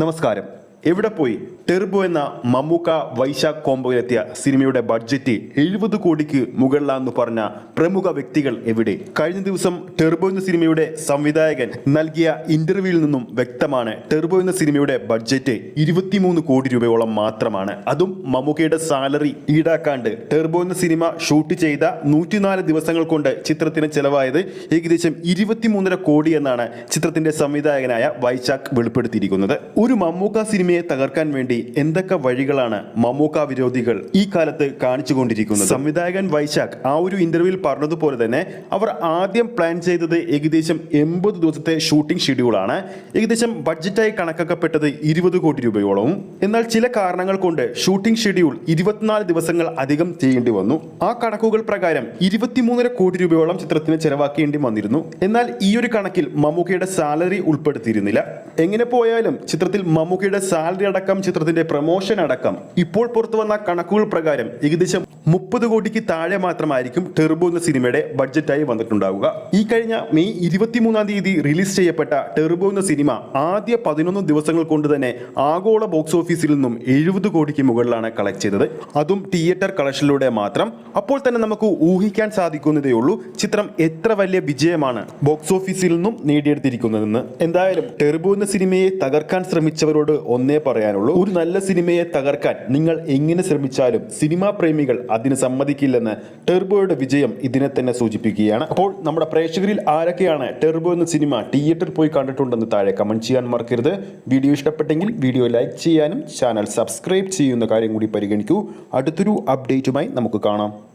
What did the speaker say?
നമസ്കാരം. എവിടെ പോയി? ടെർബോ എന്ന മമ്മൂക്ക വൈശാഖ് കോമ്പോയിലെത്തിയ സിനിമയുടെ ബഡ്ജറ്റ് എഴുപത് കോടിക്ക് മുകളിലാന്ന് പറഞ്ഞ പ്രമുഖ വ്യക്തികൾ എവിടെ? കഴിഞ്ഞ ദിവസം ടെർബോ എന്ന സിനിമയുടെ സംവിധായകൻ നൽകിയ ഇന്റർവ്യൂവിൽ നിന്നും വ്യക്തമാണ്. ടെർബോ എന്ന സിനിമയുടെ ബഡ്ജറ്റ് ഇരുപത്തിമൂന്ന് കോടി രൂപയോളം മാത്രമാണ്. അതും മമ്മൂക്കയുടെ സാലറി ഈടാക്കാണ്ട് ടെർബോ എന്ന സിനിമ ഷൂട്ട് ചെയ്ത നൂറ്റിനാല് ദിവസങ്ങൾ കൊണ്ട് ചിത്രത്തിന് ചെലവായത് ഏകദേശം ഇരുപത്തിമൂന്നര കോടി എന്നാണ് ചിത്രത്തിന്റെ സംവിധായകനായ വൈശാഖ് വെളിപ്പെടുത്തിയിരിക്കുന്നത്. ഒരു മമ്മൂക്ക സിനിമയെ തകർക്കാൻ വേണ്ടി എന്തൊക്കെ വഴികളാണ് മമ്മൂക്ക വിരോധികൾ ഈ കാലത്ത് കാണിച്ചുകൊണ്ടിരിക്കുന്നത്? സംവിധായകൻ വൈശാഖ് ആ ഒരു ഇന്റർവ്യൂവിൽ പറഞ്ഞതുപോലെ തന്നെ അവർ ആദ്യം പ്ലാൻ ചെയ്തത് ഏകദേശം എൺപത് ദിവസത്തെ ഷൂട്ടിംഗ് ഷെഡ്യൂളാണ് ഏകദേശം ബഡ്ജറ്റായി കണക്കാക്കപ്പെട്ടത് ഇരുപത് കോടി രൂപയോളവും. എന്നാൽ ചില കാരണങ്ങൾ കൊണ്ട് ഷൂട്ടിംഗ് ഷെഡ്യൂൾ ഇരുപത്തിനാല് ദിവസങ്ങൾ അധികം ചെയ്യേണ്ടി വന്നു. ആ കണക്കുകൾ പ്രകാരം ഇരുപത്തിമൂന്നര കോടി രൂപയോളം ചിത്രത്തിന് ചെലവാക്കേണ്ടി വന്നിരുന്നു. എന്നാൽ ഈ ഒരു കണക്കിൽ മമ്മൂക്കയുടെ സാലറി ഉൾപ്പെടുത്തിയിരുന്നില്ല. എങ്ങനെ പോയാലും ചിത്രത്തിൽ മമ്മൂക്കയുടെ സാലറി അടക്കം ചിത്രത്തിന്റെ പ്രൊമോഷൻ അടക്കം. ഇപ്പോൾ പുറത്തു വന്ന കണക്കുകൾ പ്രകാരം ഏകദേശം മുപ്പത് കോടിക്ക് താഴെ മാത്രമായിരിക്കും ടെർബോ എന്ന സിനിമയുടെ ബഡ്ജറ്റായി വന്നിട്ടുണ്ടാവുക. ഈ കഴിഞ്ഞ മെയ് ഇരുപത്തിമൂന്നാം തീയതി റിലീസ് ചെയ്യപ്പെട്ട ടെർബോ എന്ന സിനിമ ആദ്യ പതിനൊന്ന് ദിവസങ്ങൾ കൊണ്ട് തന്നെ ആഗോള ബോക്സ് ഓഫീസിൽ നിന്നും എഴുപത് കോടിക്ക് മുകളിലാണ് കളക്ട് ചെയ്തത്. അതും തിയേറ്റർ കളക്ഷനിലൂടെ മാത്രം. അപ്പോൾ തന്നെ നമുക്ക് ഊഹിക്കാൻ സാധിക്കുന്നതേ ഉള്ളൂ ചിത്രം എത്ര വലിയ വിജയമാണ് ബോക്സ് ഓഫീസിൽ നിന്നും നേടിയെടുത്തിരിക്കുന്നതെന്ന്. എന്തായാലും ടെർബോ എന്ന സിനിമയെ തകർക്കാൻ ശ്രമിച്ചവരോട് ഒന്നേ പറയാനുള്ളൂ. ഒരു നല്ല സിനിമയെ തകർക്കാൻ നിങ്ങൾ എങ്ങനെ ശ്രമിച്ചാലും സിനിമാ പ്രേമികൾ അതിന് സമ്മതിക്കില്ലെന്ന് ടെർബോയുടെ വിജയം ഇതിനെ തന്നെ സൂചിപ്പിക്കുകയാണ്. അപ്പോൾ നമ്മുടെ പ്രേക്ഷകരിൽ ആരൊക്കെയാണ് ടെർബോ എന്ന സിനിമ തിയേറ്ററിൽ പോയി കണ്ടിട്ടുണ്ടെന്ന് താഴെ കമന്റ് ചെയ്യാൻ മറക്കരുത്. വീഡിയോ ഇഷ്ടപ്പെട്ടെങ്കിൽ വീഡിയോ ലൈക്ക് ചെയ്യാനും ചാനൽ സബ്സ്ക്രൈബ് ചെയ്യുന്ന കാര്യം കൂടി പരിഗണിക്കൂ. അടുത്തൊരു അപ്ഡേറ്റുമായി നമുക്ക് കാണാം.